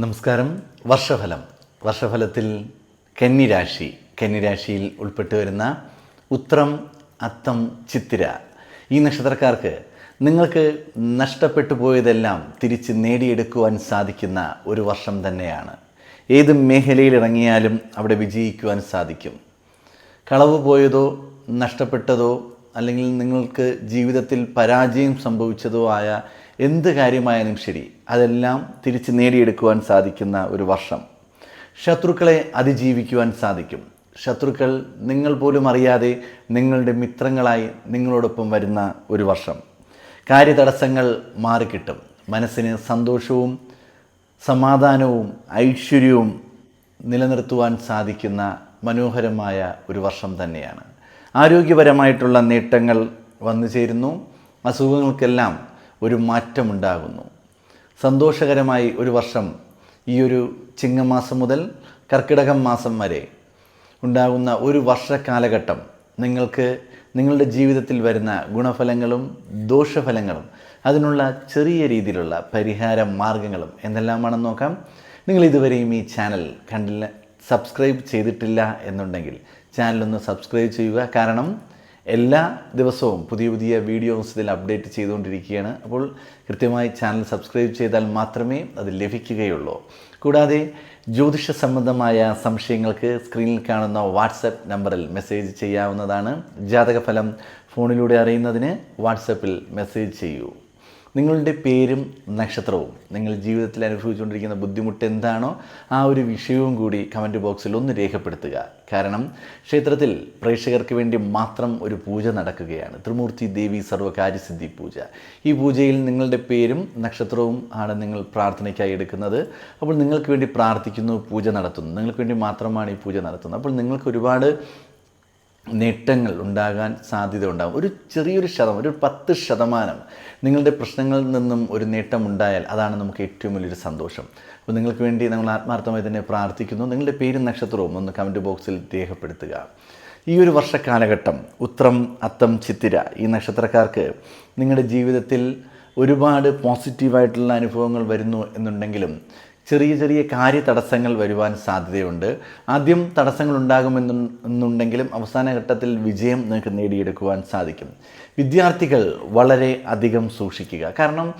നമസ്കാരം. വർഷഫലം. വർഷഫലത്തിൽ കന്നിരാശി. കന്നിരാശിയിൽ ഉൾപ്പെട്ടു വരുന്ന ഉത്രം അത്തം ചിത്തിര. ഈ നക്ഷത്രക്കാർക്ക് നിങ്ങൾക്ക് നഷ്ടപ്പെട്ടു പോയതെല്ലാം തിരിച്ച് നേടിയെടുക്കുവാൻ സാധിക്കുന്ന ഒരു വർഷം തന്നെയാണ്. ഏത് മേഖലയിൽ ഇറങ്ങിയാലും അവിടെ വിജയിക്കുവാൻ സാധിക്കും. കളവ് പോയതോ നഷ്ടപ്പെട്ടതോ അല്ലെങ്കിൽ നിങ്ങൾക്ക് ജീവിതത്തിൽ പരാജയം സംഭവിച്ചതോ ആയ എന്ത് കാര്യമായാലും ശരി അതെല്ലാം തിരിച്ച് നേടിയെടുക്കുവാൻ സാധിക്കുന്ന ഒരു വർഷം. ശത്രുക്കളെ അതിജീവിക്കുവാൻ സാധിക്കും. ശത്രുക്കൾ നിങ്ങൾ പോലും അറിയാതെ നിങ്ങളുടെ മിത്രങ്ങളായി നിങ്ങളോടൊപ്പം വരുന്ന ഒരു വർഷം. കാര്യതടസ്സങ്ങൾ മാറിക്കിട്ടും. മനസ്സിന് സന്തോഷവും സമാധാനവും ഐശ്വര്യവും നിലനിർത്തുവാൻ സാധിക്കുന്ന മനോഹരമായ ഒരു വർഷം തന്നെയാണ്. ആരോഗ്യപരമായിട്ടുള്ള നേട്ടങ്ങൾ വന്നു ചേരുന്നു അസുഖങ്ങൾക്കെല്ലാം ഒരു മാറ്റമുണ്ടാകുന്നു. സന്തോഷകരമായി ഒരു വർഷം ഈ ഒരു ചിങ്ങമാസം മുതൽ കർക്കിടകം മാസം വരെ ഉണ്ടാകുന്ന ഒരു വർഷക്കാലഘട്ടം നിങ്ങൾക്ക് നിങ്ങളുടെ ജീവിതത്തിൽ വരുന്ന ഗുണഫലങ്ങളും ദോഷഫലങ്ങളും അതിനുള്ള ചെറിയ രീതിയിലുള്ള പരിഹാര മാർഗങ്ങളും എന്തെല്ലാമാണെന്ന് നോക്കാം. നിങ്ങൾ ഇതുവരെയും ഈ ചാനൽ കണ്ടില്ല സബ്സ്ക്രൈബ് ചെയ്തിട്ടില്ല എന്നുണ്ടെങ്കിൽ ചാനലൊന്ന് സബ്സ്ക്രൈബ് ചെയ്യുക. കാരണം എല്ലാ ദിവസവും പുതിയ പുതിയ വീഡിയോസ് ഇതിൽ അപ്ഡേറ്റ് ചെയ്തുകൊണ്ടിരിക്കുകയാണ്. അപ്പോൾ കൃത്യമായി ചാനൽ സബ്സ്ക്രൈബ് ചെയ്താൽ മാത്രമേ അത് ലഭിക്കുകയുള്ളൂ. കൂടാതെ ജ്യോതിഷ സംബന്ധമായ സംശയങ്ങൾക്ക് സ്ക്രീനിൽ കാണുന്ന വാട്സപ്പ് നമ്പറിൽ മെസ്സേജ് ചെയ്യാവുന്നതാണ്. ജാതകഫലം ഫോണിലൂടെ അറിയുന്നതിന് വാട്സപ്പിൽ മെസ്സേജ് ചെയ്യൂ. നിങ്ങളുടെ പേരും നക്ഷത്രവും നിങ്ങൾ ജീവിതത്തിൽ അനുഭവിച്ചുകൊണ്ടിരിക്കുന്ന ബുദ്ധിമുട്ട് എന്താണോ ആ ഒരു വിഷയവും കൂടി കമന്റ് ബോക്സിൽ ഒന്ന് രേഖപ്പെടുത്തുക. കാരണം ക്ഷേത്രത്തിൽ പ്രേക്ഷകർക്ക് വേണ്ടി മാത്രം ഒരു പൂജ നടക്കുകയാണ്. ത്രിമൂർത്തി ദേവി സർവകാര്യസിദ്ധി പൂജ. ഈ പൂജയിൽ നിങ്ങളുടെ പേരും നക്ഷത്രവും ആണ് നിങ്ങൾ പ്രാർത്ഥനയ്ക്കായി എടുക്കുന്നത്. അപ്പോൾ നിങ്ങൾക്ക് വേണ്ടി പ്രാർത്ഥിക്കുന്നു പൂജ നടത്തുന്നു. നിങ്ങൾക്ക് വേണ്ടി മാത്രമാണ് ഈ പൂജ നടത്തുന്നത്. അപ്പോൾ നിങ്ങൾക്ക് ഒരുപാട് നേട്ടങ്ങൾ ഉണ്ടാകാൻ സാധ്യത ഉണ്ടാകും ഒരു ചെറിയൊരു ശതമാനം ഒരു പത്ത് ശതമാനം നിങ്ങളുടെ പ്രശ്നങ്ങളിൽ നിന്നും ഒരു നേട്ടം ഉണ്ടായാൽ അതാണ് നമുക്ക് ഏറ്റവും വലിയൊരു സന്തോഷം. അപ്പോൾ നിങ്ങൾക്ക് വേണ്ടി നമ്മൾ ആത്മാർത്ഥമായി തന്നെ പ്രാർത്ഥിക്കുന്നു. നിങ്ങളുടെ പേരും നക്ഷത്രവും ഒന്ന് കമന്റ് ബോക്സിൽ രേഖപ്പെടുത്തുക. ഈ ഒരു വർഷക്കാലഘട്ടം ഉത്രം അത്തം ചിത്തിര ഈ നക്ഷത്രക്കാർക്ക് നിങ്ങളുടെ ജീവിതത്തിൽ ഒരുപാട് പോസിറ്റീവായിട്ടുള്ള അനുഭവങ്ങൾ വരുന്നു എന്നുണ്ടെങ്കിലും ചെറിയ ചെറിയ കാര്യ തടസ്സങ്ങൾ വരുവാൻ സാധ്യതയുണ്ട്. ആദ്യം തടസ്സങ്ങൾ ഉണ്ടാകുമെന്നുണ്ടെങ്കിലും അവസാന ഘട്ടത്തിൽ വിജയം നിങ്ങൾക്ക് നേടിയെടുക്കുവാൻ സാധിക്കും. വിദ്യാർത്ഥികൾ വളരെ അധികം സൂക്ഷിക്കുക. കാരണം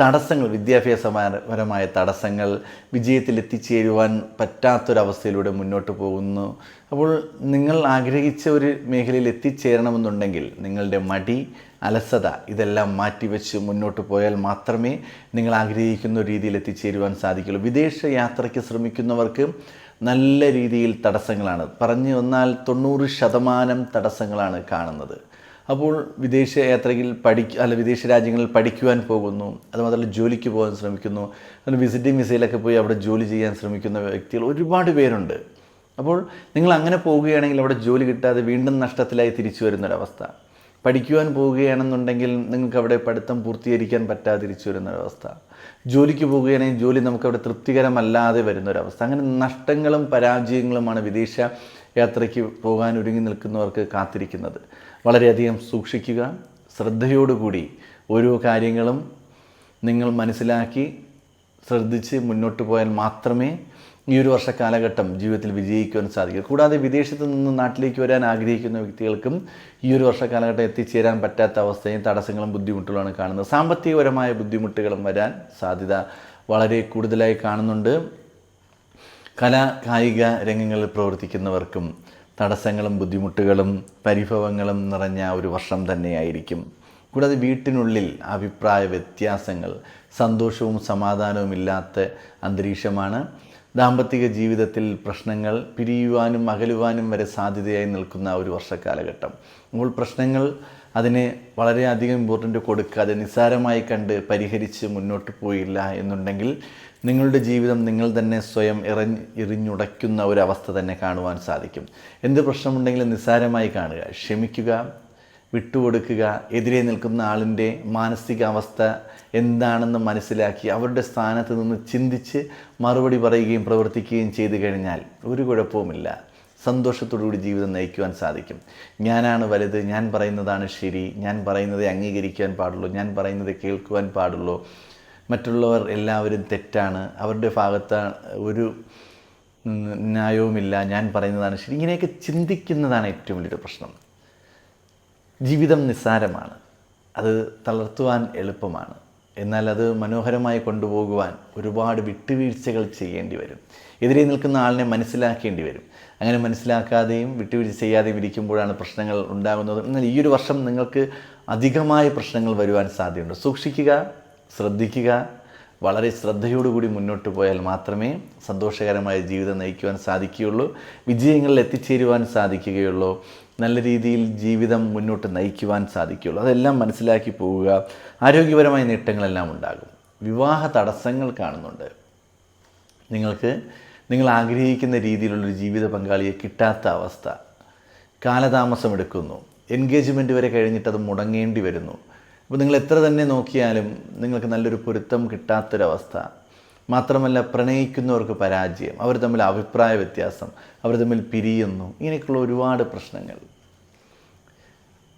തടസ്സങ്ങൾ വിദ്യാഭ്യാസപരമായ തടസ്സങ്ങൾ വിജയത്തിൽ എത്തിച്ചേരുവാൻ പറ്റാത്തൊരവസ്ഥയിലൂടെ മുന്നോട്ട് പോകുന്നു. അപ്പോൾ നിങ്ങൾ ആഗ്രഹിച്ച ഒരു മേഖലയിൽ എത്തിച്ചേരണമെന്നുണ്ടെങ്കിൽ നിങ്ങളുടെ മടി അലസത ഇതെല്ലാം മാറ്റിവെച്ച് മുന്നോട്ട് പോയാൽ മാത്രമേ നിങ്ങൾ ആഗ്രഹിക്കുന്ന രീതിയിൽ എത്തിച്ചേരുവാൻ സാധിക്കുള്ളൂ. വിദേശ യാത്രയ്ക്ക് ശ്രമിക്കുന്നവർക്ക് നല്ല രീതിയിൽ തടസ്സങ്ങളാണ്. പറഞ്ഞു വന്നാൽ തൊണ്ണൂറ് ശതമാനം തടസ്സങ്ങളാണ് കാണുന്നത്. അപ്പോൾ വിദേശ യാത്രയിൽ പഠിക്കുക അല്ല വിദേശ രാജ്യങ്ങളിൽ പഠിക്കുവാൻ പോകുന്നു. അതുമാത്രമല്ല ജോലിക്ക് പോകാൻ ശ്രമിക്കുന്നു. വിസിറ്റിംഗ് വിസയിലൊക്കെ പോയി അവിടെ ജോലി ചെയ്യാൻ ശ്രമിക്കുന്ന വ്യക്തികൾ ഒരുപാട് പേരുണ്ട്. അപ്പോൾ നിങ്ങൾ അങ്ങനെ പോവുകയാണെങ്കിൽ അവിടെ ജോലി കിട്ടാതെ വീണ്ടും നഷ്ടത്തിലായി തിരിച്ചു വരുന്നൊരവസ്ഥ. പഠിക്കുവാൻ പോവുകയാണെന്നുണ്ടെങ്കിൽ നിങ്ങൾക്ക് അവിടെ പഠിത്തം പൂർത്തീകരിക്കാൻ പറ്റാതെ തിരിച്ചു വരുന്നൊരവസ്ഥ. ജോലിക്ക് പോവുകയാണെങ്കിൽ ജോലി നമുക്കവിടെ തൃപ്തികരമല്ലാതെ വരുന്നൊരവസ്ഥ. അങ്ങനെ നഷ്ടങ്ങളും പരാജയങ്ങളുമാണ് വിദേശ യാത്രയ്ക്ക് പോകാൻ ഒരുങ്ങി നിൽക്കുന്നവർക്ക് കാത്തിരിക്കുന്നത്. വളരെയധികം സൂക്ഷിക്കുക ശ്രദ്ധയോടുകൂടി ഓരോ കാര്യങ്ങളും നിങ്ങൾ മനസ്സിലാക്കി ശ്രദ്ധിച്ച് മുന്നോട്ട് പോയാൽ മാത്രമേ ഈ ഒരു വർഷ കാലഘട്ടം ജീവിതത്തിൽ വിജയിക്കുവാൻ സാധിക്കൂ. കൂടാതെ വിദേശത്ത് നിന്ന് നാട്ടിലേക്ക് വരാൻ ആഗ്രഹിക്കുന്ന വ്യക്തികൾക്കും ഈ ഒരു വർഷ കാലഘട്ടം എത്തിച്ചേരാൻ പറ്റാത്ത അവസ്ഥയും തടസ്സങ്ങളും ബുദ്ധിമുട്ടുകളാണ് കാണുന്നത്. സാമ്പത്തികപരമായ ബുദ്ധിമുട്ടുകളും വരാൻ സാധ്യത വളരെ കൂടുതലായി കാണുന്നുണ്ട്. കലാ കായിക രംഗങ്ങളിൽ പ്രവർത്തിക്കുന്നവർക്കും തടസ്സങ്ങളും ബുദ്ധിമുട്ടുകളും പരിഭവങ്ങളും നിറഞ്ഞ ഒരു വർഷം തന്നെയായിരിക്കും. കൂടാതെ വീട്ടിനുള്ളിൽ അഭിപ്രായ വ്യത്യാസങ്ങൾ സന്തോഷവും സമാധാനവും ഇല്ലാത്ത അന്തരീക്ഷമാണ്. ദാമ്പത്തിക ജീവിതത്തിൽ പ്രശ്നങ്ങൾ പിരിയുവാനും അകലുവാനും വരെ സാധ്യതയായി നിൽക്കുന്ന ഒരു വർഷക്കാലഘട്ടം അപ്പോൾ പ്രശ്നങ്ങൾ അതിനെ വളരെയധികം ഇമ്പോർട്ടന്റ് കൊടുക്കാതെ നിസ്സാരമായി കണ്ട് പരിഹരിച്ച് മുന്നോട്ട് പോയില്ല എന്നുണ്ടെങ്കിൽ നിങ്ങളുടെ ജീവിതം നിങ്ങൾ തന്നെ സ്വയം എറിഞ്ഞ് എറിഞ്ഞുടയ്ക്കുന്ന ഒരവസ്ഥ തന്നെ കാണുവാൻ സാധിക്കും. എന്ത് പ്രശ്നമുണ്ടെങ്കിലും നിസ്സാരമായി കാണുക ക്ഷമിക്കുക വിട്ടുകൊടുക്കുക എതിരെ നിൽക്കുന്ന ആളിന്റെ മാനസികാവസ്ഥ എന്താണെന്ന് മനസ്സിലാക്കി അവരുടെ സ്ഥാനത്ത് നിന്ന് ചിന്തിച്ച് മറുപടി പറയുകയും പ്രവർത്തിക്കുകയും ചെയ്തു കഴിഞ്ഞാൽ ഒരു കുഴപ്പവുമില്ല. സന്തോഷത്തോടുകൂടി ജീവിതം നയിക്കുവാൻ സാധിക്കും. ഞാനാണ് വലുത് ഞാൻ പറയുന്നതാണ് ശരി ഞാൻ പറയുന്നതേ അംഗീകരിക്കാൻ പാടുള്ളൂ ഞാൻ പറയുന്നത് കേൾക്കുവാൻ പാടുള്ളൂ. മറ്റുള്ളവർ എല്ലാവരും തെറ്റാണ്. അവരുടെ ഭാഗത്ത് ഒരു ന്യായവുമില്ല. ഞാൻ പറയുന്നതാണ് ശരി. ഇങ്ങനെയൊക്കെ ചിന്തിക്കുന്നതാണ് ഏറ്റവും വലിയൊരു പ്രശ്നം. ജീവിതം നിസ്സാരമാണ്. അത് തളർത്തുവാൻ എളുപ്പമാണ്. എന്നാൽ അത് മനോഹരമായി കൊണ്ടുപോകുവാൻ ഒരുപാട് വിട്ടുവീഴ്ചകൾ ചെയ്യേണ്ടി വരും. എതിരെ നിൽക്കുന്ന ആളിനെ മനസ്സിലാക്കേണ്ടി വരും. അങ്ങനെ മനസ്സിലാക്കാതെയും വിട്ടുവീഴ്ച ചെയ്യാതെയും ഇരിക്കുമ്പോഴാണ് പ്രശ്നങ്ങൾ ഉണ്ടാകുന്നത്. എന്നാൽ ഈ ഒരു വർഷം നിങ്ങൾക്ക് അധികമായ പ്രശ്നങ്ങൾ വരുവാൻ സാധ്യതയുണ്ട്. സൂക്ഷിക്കുക. ശ്രദ്ധിക്കുക. വളരെ ശ്രദ്ധയോടുകൂടി മുന്നോട്ട് പോയാൽ മാത്രമേ സന്തോഷകരമായ ജീവിതം നയിക്കുവാൻ സാധിക്കുകയുള്ളൂ. വിജയങ്ങളിൽ എത്തിച്ചേരുവാൻ സാധിക്കുകയുള്ളൂ. നല്ല രീതിയിൽ ജീവിതം മുന്നോട്ട് നയിക്കുവാൻ സാധിക്കുകയുള്ളൂ. അതെല്ലാം മനസ്സിലാക്കി പോവുക. ആരോഗ്യപരമായ നേട്ടങ്ങളെല്ലാം ഉണ്ടാകും. വിവാഹ തടസ്സങ്ങൾ കാണുന്നുണ്ട്. നിങ്ങൾക്ക് നിങ്ങൾ ആഗ്രഹിക്കുന്ന രീതിയിലുള്ളൊരു ജീവിത പങ്കാളിയെ കിട്ടാത്ത അവസ്ഥ. കാലതാമസം എടുക്കുന്നു എൻഗേജ്മെന്റ് വരെ കഴിഞ്ഞിട്ട് അത് മുടങ്ങേണ്ടി വരുന്നു. അപ്പോൾ നിങ്ങൾ എത്ര തന്നെ നോക്കിയാലും നിങ്ങൾക്ക് നല്ലൊരു പൊരുത്തം കിട്ടാത്തൊരവസ്ഥ. മാത്രമല്ല പ്രണയിക്കുന്നവർക്ക് പരാജയം അവർ തമ്മിൽ അഭിപ്രായ വ്യത്യാസം അവർ തമ്മിൽ പിരിയുന്നു ഇങ്ങനെയൊക്കെയുള്ള ഒരുപാട് പ്രശ്നങ്ങൾ.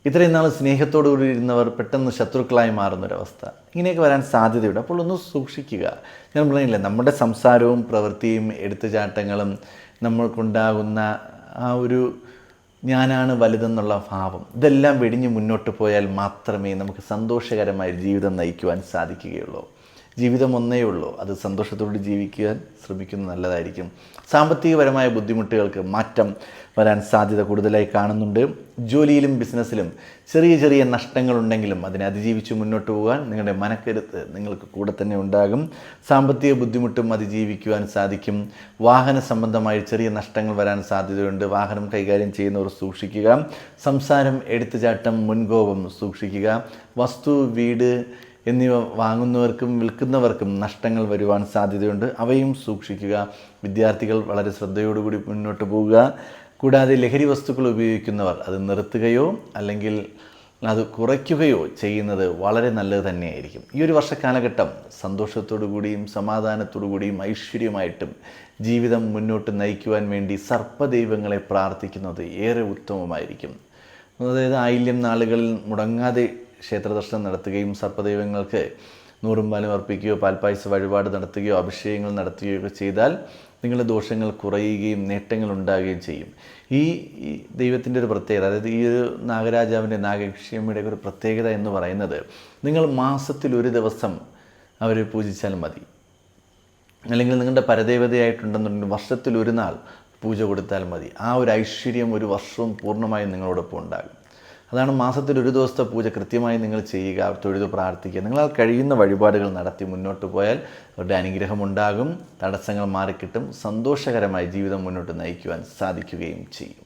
ഇത്രയും നാൾ സ്നേഹത്തോടുകൂടി ഇരുന്നവർ പെട്ടെന്ന് ശത്രുക്കളായി മാറുന്നൊരവസ്ഥ. ഇങ്ങനെയൊക്കെ വരാൻ സാധ്യതയുണ്ട്. അപ്പോൾ ഒന്ന് സൂക്ഷിക്കുക. ഞാൻ പറഞ്ഞില്ല നമ്മുടെ സംസാരവും പ്രവൃത്തിയും എടുത്തുചാട്ടങ്ങളും നമ്മൾക്കുണ്ടാകുന്ന ആ ഒരു ഞാനാണ് വലുതെന്നുള്ള ഭാവം. ഇതെല്ലാം വെടിഞ്ഞ് മുന്നോട്ട് പോയാൽ മാത്രമേ നമുക്ക് സന്തോഷകരമായ ജീവിതം നയിക്കുവാൻ സാധിക്കുകയുള്ളൂ. ജീവിതം ഒന്നേ ഉള്ളൂ. അത് സന്തോഷത്തോടെ ജീവിക്കുവാൻ ശ്രമിക്കുന്നത് നല്ലതായിരിക്കും. സാമ്പത്തികപരമായ ബുദ്ധിമുട്ടുകൾക്ക് മാറ്റം വരാൻ സാധ്യത കൂടുതലായി കാണുന്നുണ്ട്. ജോലിയിലും ബിസിനസ്സിലും ചെറിയ ചെറിയ നഷ്ടങ്ങളുണ്ടെങ്കിലും അതിനെ അതിജീവിച്ച് മുന്നോട്ട് പോകാൻ നിങ്ങളുടെ മനക്കരുത്ത് നിങ്ങൾക്ക് കൂടെ തന്നെ ഉണ്ടാകും. സാമ്പത്തിക ബുദ്ധിമുട്ടും അതിജീവിക്കുവാൻ സാധിക്കും. വാഹന സംബന്ധമായി ചെറിയ നഷ്ടങ്ങൾ വരാൻ സാധ്യതയുണ്ട്. വാഹനം കൈകാര്യം ചെയ്യുന്നവർ സൂക്ഷിക്കുക. സംസാരം എടുത്തുചാട്ടം മുൻകോപം സൂക്ഷിക്കുക. വസ്തു വീട് എന്നിവ വാങ്ങുന്നവർക്കും വിൽക്കുന്നവർക്കും നഷ്ടങ്ങൾ വരുവാൻ സാധ്യതയുണ്ട്. അവയും സൂക്ഷിക്കുക. വിദ്യാർത്ഥികൾ വളരെ ശ്രദ്ധയോടുകൂടി മുന്നോട്ട് പോവുക. കൂടാതെ ലഹരി വസ്തുക്കൾ ഉപയോഗിക്കുന്നവർ അത് നിർത്തുകയോ അല്ലെങ്കിൽ അത് കുറയ്ക്കുകയോ ചെയ്യുന്നത് വളരെ നല്ലത് തന്നെയായിരിക്കും. ഈ ഒരു വർഷക്കാലഘട്ടം സന്തോഷത്തോടു കൂടിയും സമാധാനത്തോടു കൂടിയും ഐശ്വര്യമായിട്ടും ജീവിതം മുന്നോട്ട് നയിക്കുവാൻ വേണ്ടി സർപ്പദൈവങ്ങളെ പ്രാർത്ഥിക്കുന്നത് ഏറെ ഉത്തമമായിരിക്കും. അതായത് ആയില്യം നാളുകളിൽ മുടങ്ങാതെ ക്ഷേത്രദർശനം നടത്തുകയും സർപ്പദൈവങ്ങൾക്ക് നൂറും പാലും അർപ്പിക്കുകയോ പാൽപ്പായസ വഴിപാട് നടത്തുകയോ അഭിഷേകങ്ങൾ നടത്തുകയോ ചെയ്താൽ നിങ്ങളുടെ ദോഷങ്ങൾ കുറയുകയും നേട്ടങ്ങൾ ഉണ്ടാകുകയും ചെയ്യും. ഈ ദൈവത്തിന്റെ ഒരു പ്രത്യേകത അതായത് ഈ ഒരു നാഗരാജാവിന്റെ നാഗക്ഷമിയുടെ ഒരു പ്രത്യേകത എന്ന് പറയുന്നത് നിങ്ങൾ മാസത്തിൽ ഒരു ദിവസം അവരെ പൂജിച്ചാൽ മതി. അല്ലെങ്കിൽ നിങ്ങളുടെ പരദേവതയായിട്ടുണ്ടെന്നുണ്ടെങ്കിൽ വർഷത്തിൽ ഒരു നാൾ പൂജ കൊടുത്താൽ മതി. ആ ഒരു ഐശ്വര്യം ഒരു വർഷവും പൂർണമായും നിങ്ങളോടൊപ്പം ഉണ്ടാകും. അതാണ് മാസത്തിൽ ഒരു ദിവസത്തെ പൂജ കൃത്യമായി നിങ്ങൾ ചെയ്യുക തൊഴുത് പ്രാർത്ഥിക്കുക. നിങ്ങളാൽ കഴിയുന്ന വഴിപാടുകൾ നടത്തി മുന്നോട്ട് പോയാൽ അവരുടെ അനുഗ്രഹം ഉണ്ടാകും തടസ്സങ്ങൾ മാറിക്കിട്ടും സന്തോഷകരമായി ജീവിതം മുന്നോട്ട് നയിക്കുവാൻ സാധിക്കുകയും ചെയ്യും.